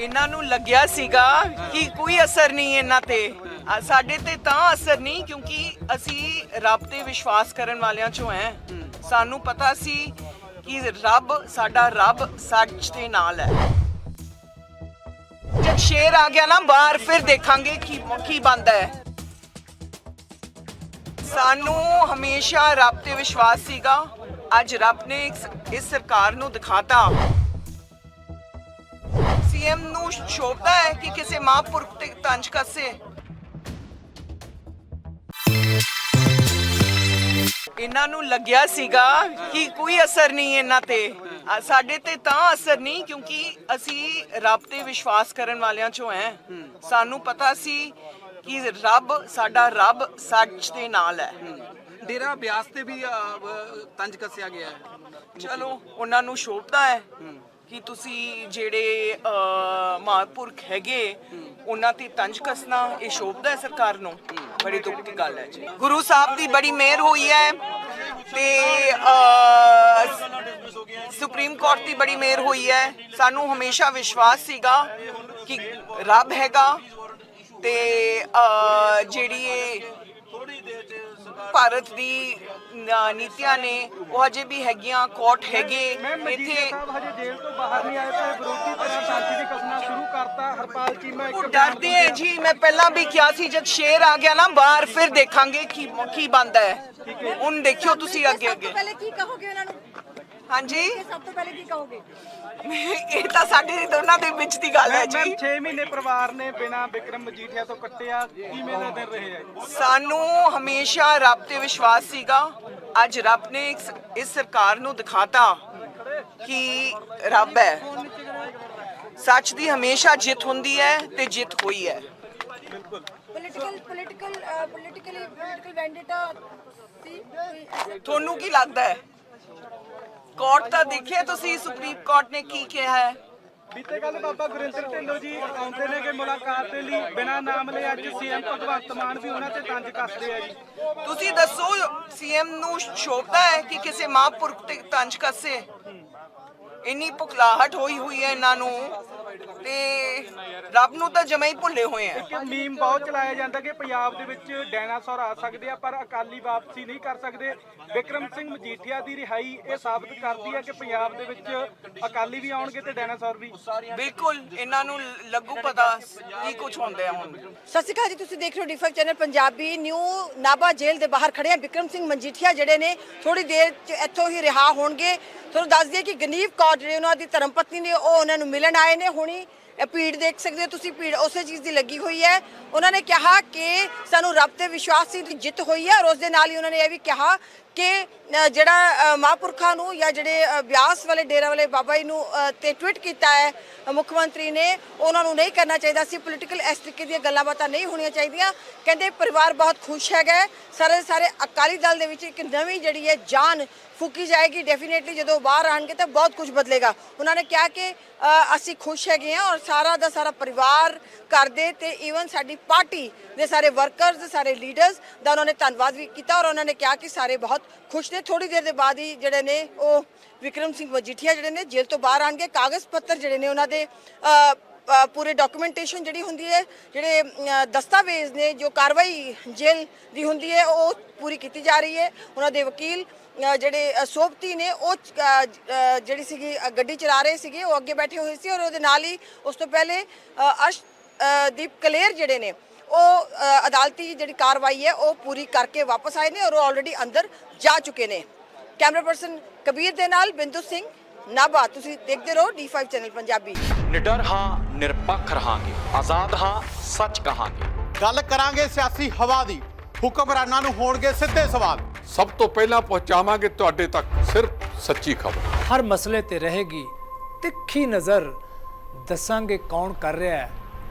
ਇਹਨਾਂ ਨੂੰ ਲੱਗਿਆ ਸੀਗਾ ਕਿ ਕੋਈ ਅਸਰ ਨਹੀਂ ਇਹਨਾਂ ਤੇ। ਅ, ਸਾਡੇ ਤੇ ਤਾਂ ਅਸਰ ਨਹੀਂ ਕਿਉਂਕਿ ਅਸੀਂ ਰੱਬ ਤੇ ਵਿਸ਼ਵਾਸ ਕਰਨ ਵਾਲਿਆਂ ਚੋਂ ਹੈ ਸਾਨੂੰ ਪਤਾ ਸੀ ਕਿ ਰੱਬ ਸਾਡਾ ਰੱਬ ਸੱਚ ਦੇ ਨਾਲ ਹੈ। ਜਦ ਸ਼ੇਰ ਆ ਗਿਆ ਨਾ ਬਾਹਰ ਫਿਰ ਦੇਖਾਂਗੇ ਕੀ ਕੀ ਬਣਦਾ ਹੈ। ਸਾਨੂੰ ਹਮੇਸ਼ਾ ਰੱਬ ਤੇ ਵਿਸ਼ਵਾਸ ਸੀਗਾ। ਅੱਜ ਰੱਬ ਨੇ ਇਸ- ਇਸ ਸਰਕਾਰ ਨੂੰ ਦਿਖਾਤਾ। ਸੀਐਮ ਨੂੰ ਸ਼ੋਭਦਾ ਹੈ ਕਿ ਕਿਸੇ ਮਹਾਂਪੁਰਖ ਤੇ ਤੰਜ ਕੱਸੇ ਇਹਨਾਂ ਨੂੰ ਲੱਗਿਆ ਸੀਗਾ ਕਿ ਕੋਈ ਅਸਰ ਨਹੀਂ ਇਹਨਾਂ ਤੇ ਸਾਡੇ ਤੇ ਤਾਂ ਅਸਰ ਨਹੀਂ ਕਿਉਂਕਿ ਅਸੀਂ ਰੱਬ ਤੇ ਵਿਸ਼ਵਾਸ ਕਰਨ ਵਾਲਿਆਂ ਚੋਂ ਹੈ ਸਾਨੂੰ ਪਤਾ ਸੀ ਕਿ ਰੱਬ ਸਾਡਾ ਰੱਬ ਸੱਚ ਦੇ ਨਾਲ ਹੈ ਡੇਰਾ ਬਿਆਸ ਤੇ ਵ- ਤੰਜ ਕੱਸਿਆ ਗਿਆ ਹੈ ਚਲੋ ਉਹਨਾਂ ਨੂੰ ਸ਼ੋਭਦਾ ਹੈ ਕਿ ਤੁਸੀਂ ਜਿਹੜੇ ਮਹਾਂਪੁਰਖ ਹੈਗੇ, ਉਹਨਾਂ ਤੇ ਤੰਜ ਕਸਣਾ, ਇਹ ਸ਼ੋਭਦਾ ਹੈ ਸਰਕਾਰ ਨੂੰ? ਬੜੀ ਦੁੱਖ ਦੀ ਗੱਲ ਹੈ ਜੀ। ਗੁਰੂ ਸਾਹਿਬ ਦੀ ਬੜੀ ਮਿਹਰ ਹੋਈ ਹੈ ਤੇ ਸੁਪਰੀਮ ਕੋਰਟ ਦੀ ਬੜੀ ਮਿਹਰ ਹੋਈ ਹੈ। ਸਾਨੂੰ ਹਮੇਸ਼ਾ ਵਿਸ਼ਵਾਸ ਸੀਗਾ ਕਿ ਰੱਬ ਹੈਗਾ ਤੇ ਜਿਹੜੀ ਇਹ ਭਾਰਤ ਦੀ ਨੀਤੀਆਂ ਨੇ ਉਹ ਅਜੇ ਵੀ ਹੈਗੀਆਂ ਕੋਰਟ ਹੈਗੇ ਇੱਥੇ ਸਾਹਿਬ ਹਜੇ ਜੇਲ੍ਹ ਤੋਂ ਬਾਹਰ ਨਹੀਂ ਆਏ ਤੇ ਵਿਰੋਧੀ ਧਿਰਾਂ ਸ਼ਾਂਤੀ ਦੀ ਕਸਣਾ ਸ਼ੁਰੂ ਕਰਤਾ। ਹਰਪਾਲ ਚੀਮਾ ਉਹ ਡਰਦੇ ਹੈ ਜੀ ਮੈਂ ਪਹਿਲਾਂ ਵੀ ਕਿਹਾ ਸੀ ਜਦ ਸ਼ੇਰ ਆ ਗਿਆ ਨਾ ਬਾਹਰ ਫਿਰ ਦੇਖਾਂਗੇ ਕੀ ਕੀ ਬਣਦਾ ਹੈ। ਹੁਣ ਦੇਖਿਓ ਤੁਸੀਂ ਅੱਗੇ ਅੱਗੇ। ਤੋਂ ਪਹਿਲੇ ਕੀ ਕਹੋਗੇ ਉਹਨਾਂ ਨੂੰ? ਹਾਂਜੀ? ਇਹ ਸਭ ਤੋਂ ਪਹਿਲੇ ਕੀ ਕਹੋਗੇ? ਇਹ ਤਾਂ ਸਾਡੇ ਦੋਨਾਂ ਦੇ ਵਿੱਚ ਦੀ ਗੱਲ ਹੈ ਮੈਂ ਜੀ 6 ਮਹੀਨੇ ਪਰਿਵਾਰ ਨੇ ਬਿਨਾ ਵਿਕਰਮ ਮਜੀਠੀਆ ਤੋਂ ਕੱਟਿਆ ਕਿਵੇਂ ਦੇ ਦਿਨ ਰਹੇ ਆ ਸਾਨੂੰ ਹਮੇਸ਼ਾ ਰੱਬ ਤੇ ਵਿਸ਼ਵਾਸ ਸੀਗਾ। ਅੱਜ ਰੱਬ ਨੇ ਇਸ- ਸਰਕਾਰ ਨੂੰ ਦਿਖਾਤਾ ਕਿ ਰੱਬ ਹੈ। ਸੱਚ ਦੀ ਹਮੇਸ਼ਾ ਜਿੱਤ ਹੁੰਦੀ ਹੈ ਤੇ ਜਿੱਤ ਹੋਈ ਹੈ। Political political politically political vendetta ਸੀ। ਕੋਈ ਐਸਾ- ਤੁਹਾਨੂੰ ਕੀ ਲੱਗਦਾ ਹੈ? ਕੋਰਟ ਤਾਂ ਦੇਖਿਆ ਤੁਸੀਂ ਸੁਪਰੀਮ ਕੋਰਟ ਨੇ ਕੀ ਕਿਹਾ ਹੈ? ਬੀਤੇ ਕੱਲ ਬਾਬਾ ਗੁਰਿੰਦਰ ਢਿੱਲੋਂ ਜੀ ਆਉਂਦੇ ਨੇ ਕਿ ਮੁਲਾਕਾਤ ਦੇ ਲਈ ਬਿਨਾ ਨਾਮ ਲਏ ਅੱਜ ਸੀਐਮ ਭਗਵੰਤ ਮਾਨ ਵੀ ਉਹਨਾਂ ਤੇ ਤੰਜ ਕੱਸਦੇ ਆ ਜੀ। ਤੁਸੀਂ ਦੱਸੋ ਸੀਐਮ ਨੂੰ ਸ਼ੋਭਦਾ ਹੈ ਕਿ ਕਿਸੇ ਮਹਾਂਪੁਰਖ ਤੇ ਤੰਜ ਕੱਸੇ? ਇੰਨੀ ਪੁਖਲਾਹਟ ਹੋਈ ਹੋਈ ਹੈ ਇਹਨਾਂ ਨੂੰ। ਰੱਬ ਨੂੰ ਤਾਂ ਜਮਾ ਹੀ ਭੁੱਲੇ ਹੋਏ ਆ। ਇੱਕ ਮੀਮ ਬਹੁਤ ਚਲਾਇਆ ਜਾਂਦਾ ਕਿ ਪੰਜਾਬ ਦੇ ਵਿੱਚ ਡਾਇਨਾਸੌਰ ਆ ਸਕਦੇ ਆ ਪਰ ਅਕਾਲੀ ਵਾਪਸੀ ਨਹੀਂ ਕਰ ਸਕਦੇ। ਵਿਕਰਮ ਸਿੰਘ ਮਜੀਠੀਆ ਦੀ ਰਿਹਾਈ ਇਹ ਸਾਬਤ ਕਰਦੀ ਹੈ ਕਿ ਪੰਜਾਬ ਦੇ ਵਿੱਚ ਅਕਾਲੀ ਵੀ ਆਉਣਗੇ ਤੇ ਡਾਇਨਾਸੌਰ ਵੀ। ਬਿਲਕੁਲ ਇਹਨਾਂ ਨੂੰ ਲੱਗੂ ਪਤਾ ਕੀ ਕੁਝ ਹੁੰਦਾ ਹੁਣ। ਸਤਿ ਸ਼੍ਰੀ ਅਕਾਲ ਜੀ ਤੁਸੀਂ ਦੇਖ ਰਹੇ ਹੋ defect channel Punjabi new. Nabha ਜੇਲ੍ਹ ਦੇ ਬਾਹਰ ਖੜੇ ਆ ਵਿਕਰਮ ਸਿੰਘ ਮਜੀਠੀਆ ਜਿਹੜੇ ਨੇ ਥੋੜੀ ਦੇਰ ਚ ਇੱਥੋਂ ਹੀ ਰਿਹਾ ਹੋਣਗੇ। ਤੁਹਾਨੂੰ ਦੱਸ ਦਈਏ ਕਿ ਗਨੀਵ ਕੌਰ ਜਿਹੜੇ ਉਹਨਾਂ ਦੀ ਧਰਮ ਪਤਨੀ ਨੇ ਉਹ ਉਹਨਾਂ ਨੂੰ ਮਿਲਣ ਆਏ ਨੇ। ਹੁਣੀ ਇਹ ਭੀੜ ਦੇਖ ਸਕਦੇ ਹੋ ਤੁਸੀਂ, ਭੀੜ ਉਸੇ ਚੀਜ਼ ਦੀ ਲੱਗੀ ਹੋਈ ਹੈ। ਉਹਨਾਂ ਨੇ ਕਿਹਾ ਕਿ ਸਾਨੂੰ ਰੱਬ ਤੇ ਵਿਸ਼ਵਾਸ ਸੀ ਜਿੱਤ ਹੋਈ ਹੈ ਔਰ ਉਸ ਦੇ ਨਾਲ ਹੀ ਉਹਨਾਂ ਨੇ ਇਹ ਵੀ ਕਿਹਾ ਕਿ ਜਿਹੜਾ ਅ, ਮਹਾਂਪੁਰਖਾਂ ਨੂੰ ਜਾਂ ਜਿਹੜੇ ਅ, ਬਿਆਸ ਵਾਲੇ ਡੇਰਾ ਵਾਲੇ ਬਾਬਾ ਜੀ ਨੂੰ ਅ, ਤੇ ਟਵੀਟ ਕੀਤਾ ਹੈ ਮੁੱਖ ਮੰਤਰੀ ਨੇ ਉਹਨਾਂ ਨੂੰ ਨਹੀਂ ਕਰਨਾ ਚਾਹੀਦਾ ਸੀ। ਪੋਲੀਟੀਕਲ ਇਸ ਤਰੀਕੇ ਦੀਆਂ ਗੱਲਾਂ ਬਾਤਾਂ ਨਹੀਂ ਹੋਣੀਆਂ ਚਾਹੀਦੀਆਂ। ਕਹਿੰਦੇ ਪਰਿਵਾਰ ਬਹੁਤ ਖੁਸ਼ ਹੈਗਾ ਹੈ। ਸਾਰੇ ਸਾਰੇ ਅਕਾਲੀ ਦਲ ਦੇ ਵਿੱਚ ਇੱਕ ਨਵੀਂ ਜਿਹੜੀ ਹੈ ਜਾਨ ਫੂਕੀ ਜਾਏਗੀ। ਡੈਫੀਨੇਟਲੀ ਜਦੋਂ ਬਾਹਰ ਆਣਗੇ ਤਾਂ ਬਹੁਤ ਕੁਝ ਬਦਲੇਗਾ। ਉਹਨਾਂ ਨੇ ਕਿਹਾ ਕਿ ਅਸੀਂ ਖੁਸ਼ ਹੈਗੇ ਹਾਂ ਔਰ ਸਾਰਾ ਦਾ ਸਾਰਾ ਪਰਿਵਾਰ ਕਰਦੇ ਤੇ ਈਵਨ ਸਾਡੀ ਪਾਰਟੀ ਦੇ ਸਾਰੇ ਵਰਕਰਸ ਸਾਰੇ ਲੀਡਰਸ ਦਾ ਉਹਨਾਂ ਨੇ ਧੰਨਵਾਦ ਵੀ ਕੀਤਾ ਔਰ ਉਹਨਾਂ ਨੇ ਕਿਹਾ ਕਿ ਸਾਰੇ ਬਹੁਤ ਖੁਸ਼ ਨੇ ਥੋੜੀ ਦੇਰ ਦੇ ਬਾਅਦ ਹੀ ਜਿਹੜੇ ਨੇ ਉਹ ਵਿਕਰਮ ਸਿੰਘ ਮਜੀਠੀਆ ਜਿਹੜੇ ਨੇ ਜੇਲ੍ਹ ਤੋਂ ਬਾਹਰ ਆਣਗੇ ਕਾਗਜ਼ ਪੱਤਰ ਜਿਹੜੇ ਨੇ ਉਹਨਾਂ ਦੇ ਪੂਰੇ ਡਾਕੂਮੈਂਟੇਸ਼ਨ ਜਿਹੜੀ ਹੁੰਦੀ ਹੈ ਜਿਹੜੇ ਦਸਤਾਵੇਜ਼ ਨੇ ਜੋ ਕਾਰਵਾਈ ਜੇਲ੍ਹ ਦੀ ਹੁੰਦੀ ਹੈ ਉਹ ਪੂਰੀ ਕੀਤੀ ਜਾ ਰਹੀ ਹੈ। ਉਹਨਾਂ ਦੇ ਵਕੀਲ ਜਿਹੜੇ ਸੋਭਤੀ ਨੇ ਉਹ ਜਿਹੜੀ ਸੀਗੀ ਗੱਡੀ ਚਲਾ ਰਹੇ ਸੀਗੇ ਉਹ ਅੱਗੇ ਬੈਠੇ ਹੋਏ ਸੀ ਔਰ ਉਹਦੇ ਨਾਲ ਹੀ ਉਸ ਤੋਂ ਪਹਿਲੇ ਅ, ਦੀਪ ਕਲੇਰ ਜਿਹੜੇ ਨੇ ਉਹ ਅਦਾਲਤੀ ਜਿਹੜੀ ਕਾਰਵਾਈ ਹੈ ਉਹ ਪੂਰੀ ਕਰਕੇ ਵਾਪਸ ਆਏ ਨੇ ਔਰ ਉਹ ਆਲਰੇਡੀ ਅੰਦਰ ਜਾ ਚੁੱਕੇ ਨੇ। ਕੈਮਰਾ ਪਰਸਨ ਕਬੀਰ ਦੇ ਨਾਲ ਬਿੰਦੂ ਸਿੰਘ ਨਾਭਾ। ਤੁਸੀਂ ਦੇਖਦੇ ਰਹੋ D5 ਚੈਨਲ ਪੰਜਾਬੀ। ਨਿਡਰ ਹਾਂ ਨਿਰਪੱਖ ਰਹਾਂਗੇ। ਆਜ਼ਾਦ ਹਾਂ ਸੱਚ ਕਹਾਂਗੇ। ਗੱਲ ਕਰਾਂਗੇ ਸਿਆਸੀ ਹਵਾ ਦੀ। ਹੁਕਮਰਾਨਾਂ ਨੂੰ ਹੋਣਗੇ ਸਿੱਧੇ ਸਵਾਲ। ਸਭ ਤੋਂ ਪਹਿਲਾਂ ਪਹੁੰਚਾਵਾਂਗੇ ਤੁਹਾਡੇ ਤੱਕ ਸਿਰਫ ਸੱਚੀ ਖਬਰ। ਹਰ ਮਸਲੇ ਤੇ ਰਹੇਗੀ ਤਿੱਖੀ ਨਜ਼ਰ। ਦੱਸਾਂਗੇ ਕੌਣ ਕਰ ਰਿਹਾ ਹੈ।